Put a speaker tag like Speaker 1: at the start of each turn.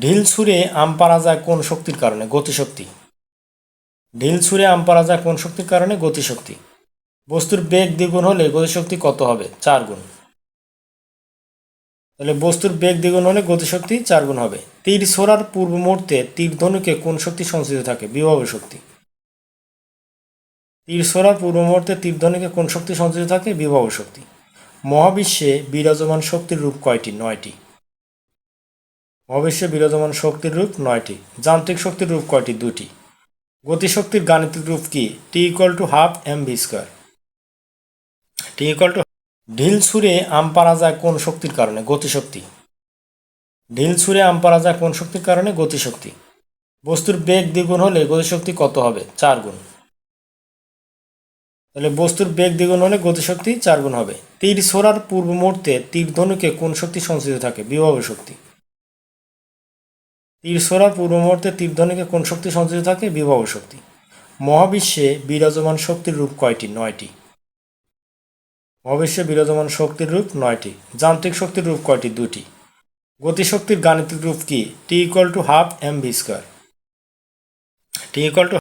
Speaker 1: ঢিল ছুঁড়ে আম পাড়া যায় কোন শক্তির কারণে? গতিশক্তি। ঢিল ছুঁড়ে আম পাড়া যায় কোন শক্তির কারণে? গতিশক্তি। বস্তুর বেগ দ্বিগুণ হলে গতিশক্তি কত হবে? চার গুণ। তাহলে বস্তুর বেগ দ্বিগুণ হলে গতিশক্তি চার গুণ হবে। তীর ছোড়ার পূর্ব মুহূর্তে তীর ধনুকে কোন শক্তি সঞ্চিত থাকে? বিভব শক্তি। তীর ছোড়ার পূর্ব মুহূর্তে তীর ধনুকে কোন শক্তি সঞ্চিত থাকে? বিভব শক্তি। মহাবিশ্বে বিরাজমান শক্তির রূপ কয়টি? নয়টি। মহাবিশ্বে বিরাজমান শক্তির রূপ নয়টি। যান্ত্রিক শক্তির রূপ কয়টি? দুটি। গতিশক্তির গাণিতিক রূপ কি? T equal to half M V square T equal to ঢিল ছুঁড়ে আম পাড়া যায় কোন শক্তির কারণে? গতিশক্তি। ঢিল ছুঁড়ে আম পাড়া যায় কোন শক্তির কারণে? গতিশক্তি। বস্তুর বেগ দ্বিগুণ হলে গতিশক্তি কত হবে? চার গুণ। তাহলে বস্তুর বেগ দ্বিগুণ হলে গতিশক্তি চার গুণ হবে। তীর ছোড়ার পূর্ব মুহূর্তে তীর ধনুকে কোন শক্তি সঞ্চিত থাকে? বিভব শক্তি। তীর ছোড়ার পূর্ব মুহূর্তে তীরধ্বনিকে কোন শক্তি সঞ্চিত থাকে? বিভব শক্তি। মহাবিশ্বে বিরাজমান শক্তির রূপ কয়টি? নয়টি। মহাবিশ্বে বিরাজমান শক্তির রূপ নয়টি। যান্ত্রিক শক্তির রূপ কয়টি? দুটি। গতিশক্তির গাণিতিক রূপ কি? T equal to half M V square. T equal to